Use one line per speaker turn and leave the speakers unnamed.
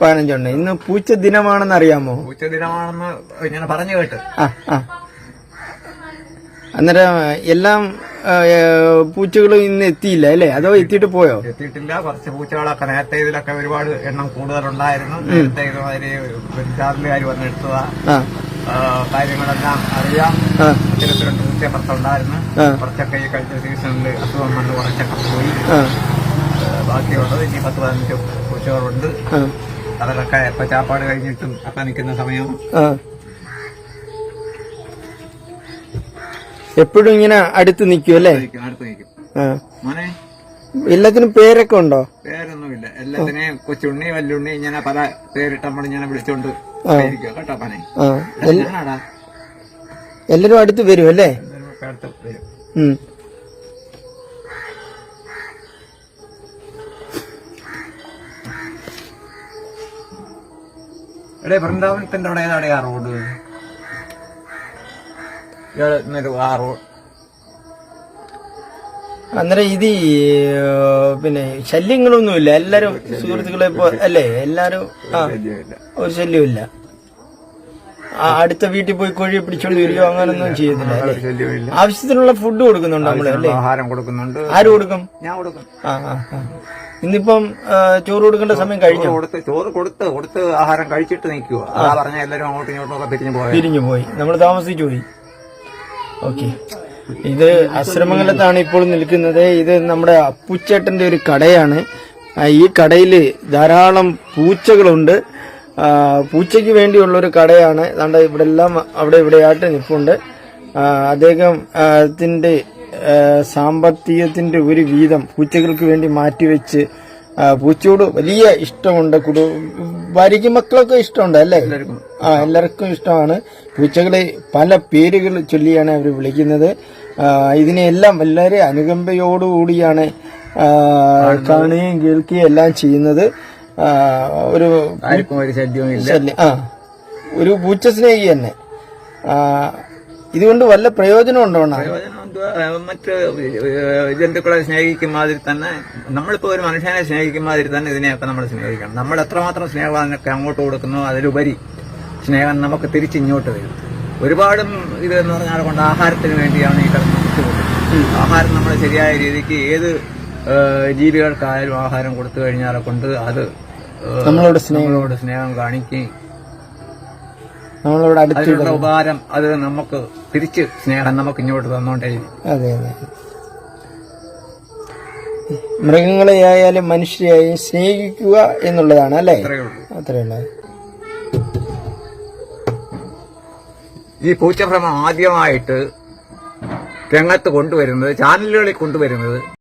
പതിനഞ്ചെണ്ണേ
ഇന്ന് പൂച്ച ദിനമാണെന്ന് അറിയാമോ?
പൂച്ച ദിനമാണെന്ന് ഞാൻ പറഞ്ഞു കേട്ട്.
അന്നേരം എല്ലാം പൂച്ചകളും ഇന്ന് എത്തിയില്ല അല്ലേ? അതോ എത്തിയിട്ട് പോയോ?
എത്തിയിട്ടില്ല. കുറച്ച് പൂച്ചകളൊക്കെ നേരത്തെ ഇതിലൊക്കെ ഒരുപാട് എണ്ണം കൂടുതലുണ്ടായിരുന്നു. നേരത്തെ ഇതുമാതിരി ചാനലുകാർ വന്നെടുത്തതാ കാര്യങ്ങളെല്ലാം അറിയാം.
ആ.
ഇത്തരത്തിലുണ്ട് പൂച്ച പുറത്തുണ്ടായിരുന്നു കുറച്ചൊക്കെ ഈ കഴിഞ്ഞ സീസണിൽ അസുഖം വന്ന് കുറച്ചൊക്കെ പോയി. ബാക്കിയുള്ളത് ഇനി പത്ത് പതിനഞ്ച്
കൊച്ചുകളുണ്ട്
അതൊക്കെ ഇപ്പൊ ചാപ്പാട് കഴിഞ്ഞിട്ടും ഒക്കെ നിൽക്കുന്ന സമയം.
എപ്പോഴും ഇങ്ങനെ അടുത്ത് നിൽക്കും അല്ലേ?
അടുത്ത് നിൽക്കും. മോനെ?
എല്ലാത്തിനും പേരൊക്കെ ഉണ്ടോ?
പേരൊന്നുമില്ല. എല്ലാത്തിനെയും കൊച്ചുണ്ണി വല്ലുണ്ണി ഇങ്ങനെ പല പേരിട്ട് നമ്മൾ ഇങ്ങനെ വിളിച്ചോണ്ട് കേട്ടോ പനെ
എല്ലാരും അടുത്ത് വരും അല്ലേ?
അടുത്ത് വരും. എടേ വൃന്ദാവനത്തിന്റെ അവിടെ ഏതാണ് ആ റോഡ്? ആ റോഡ്
അന്നേരം ഇത് പിന്നെ ശല്യങ്ങളൊന്നുമില്ല. എല്ലാരും സുഹൃത്തുക്കളെ അല്ലേ? എല്ലാരും ആ ഒരു ശല്യമില്ല അടുത്ത വീട്ടിൽ പോയി കോഴിയെ പിടിച്ചോണ്ട് വരികയോ അങ്ങനൊന്നും ചെയ്യുന്നില്ല ആവശ്യത്തിനുള്ള ഫുഡ് കൊടുക്കുന്നുണ്ട് നമ്മൾ അല്ലേ?
ആഹാരം കൊടുക്കുന്നുണ്ട്.
ആര് കൊടുക്കും?
ഞാൻ കൊടുക്കും.
ആ. ഇന്നിപ്പം ചോറ് കൊടുക്കേണ്ട സമയം കഴിഞ്ഞു?
കൊടുത്ത് ചോറ് കൊടുത്ത് കൊടുത്ത് ആഹാരം കഴിച്ചിട്ട് നിൽക്കുക അതാ പറഞ്ഞ എല്ലാരും അങ്ങോട്ടും ഇങ്ങോട്ടും ഒക്കെ പിരിഞ്ഞു പോയി?
പിരിഞ്ഞു പോയി. നമ്മൾ താമസിച്ചു പോയി. ഓക്കെ. ഇത് അശ്രമംഗലത്താണ് ഇപ്പോൾ നിൽക്കുന്നത്. ഇത് നമ്മുടെ അപ്പുച്ചേട്ടന്റെ ഒരു കടയാണ്. ഈ കടയിൽ ധാരാളം പൂച്ചകളുണ്ട്. പൂച്ചയ്ക്ക് വേണ്ടിയുള്ള ഒരു കടയാണ്. അതാണ്ട് ഇവിടെ എല്ലാം അവിടെ ഇവിടെയായിട്ട് നിൽപ്പുണ്ട് അദ്ദേഹത്തിന്റെ സാമ്പത്തികത്തിന്റെ ഒരു വീതം പൂച്ചകൾക്ക് വേണ്ടി മാറ്റിവെച്ച് പൂച്ചയോട് വലിയ ഇഷ്ടമുണ്ട്. കുടു ഭാര്യയ്ക്ക് മക്കളൊക്കെ ഇഷ്ടമുണ്ട് അല്ലേ? ആ എല്ലാവർക്കും ഇഷ്ടമാണ്. പൂച്ചകളെ പല പേരുകൾ ചൊല്ലിയാണ് അവർ വിളിക്കുന്നത്. ഇതിനെല്ലാം വളരെ അനുകമ്പയോടുകൂടിയാണ് കാണുകയും കേൾക്കുകയും എല്ലാം ചെയ്യുന്നത്. ഒരു
ആർക്കും ഒരു
ആ ഒരു പൂച്ച സ്നേഹി തന്നെ ഇതുകൊണ്ട് വല്ല പ്രയോജനം ഉണ്ടോ അണ്ണാ?
പ്രയോജനം എന്തുവാ? ഏഹ് മറ്റ് ജന്തുക്കളെ സ്നേഹിക്കും മാതിരി തന്നെ. നമ്മളിപ്പോ ഒരു മനുഷ്യനെ സ്നേഹിക്കും മാതിരി തന്നെ ഇതിനെയൊക്കെ നമ്മൾ സ്നേഹിക്കണം. നമ്മൾ എത്രമാത്രം സ്നേഹം അതിനൊക്കെ അങ്ങോട്ട് കൊടുക്കുന്നു അതിലുപരി സ്നേഹം നമുക്ക് തിരിച്ചിങ്ങോട്ട് വരും. ഒരുപാടും ഇത് എന്ന് പറഞ്ഞാൽ കൊണ്ട് ആഹാരത്തിന് വേണ്ടിയാണ് ഈ കിടന്ന് ആഹാരം നമ്മൾ ശരിയായ രീതിക്ക് ഏത് ജീവികൾക്കായാലും ആഹാരം കൊടുത്തു കഴിഞ്ഞാൽ കൊണ്ട് അത്
നമ്മളോട് സ്നേഹം.
നമ്മളോട് സ്നേഹം കാണിക്കുകയും
നമ്മളോട്
അടുത്തുള്ള ഉപകാരം അത് നമുക്ക് തിരിച്ച് സ്നേഹം നമുക്ക് ഇങ്ങോട്ട് തന്നോണ്ടേ
അതെ അതെ. മൃഗങ്ങളെ ആയാലും മനുഷ്യരെയായും സ്നേഹിക്കുക എന്നുള്ളതാണ് അല്ലേ? അത്രയുള്ള
ഈ പൂച്ചഭ്രമം ആദ്യമായിട്ട് രംഗത്ത് കൊണ്ടുവരുന്നത് ചാനലുകളിൽ കൊണ്ടുവരുന്നത്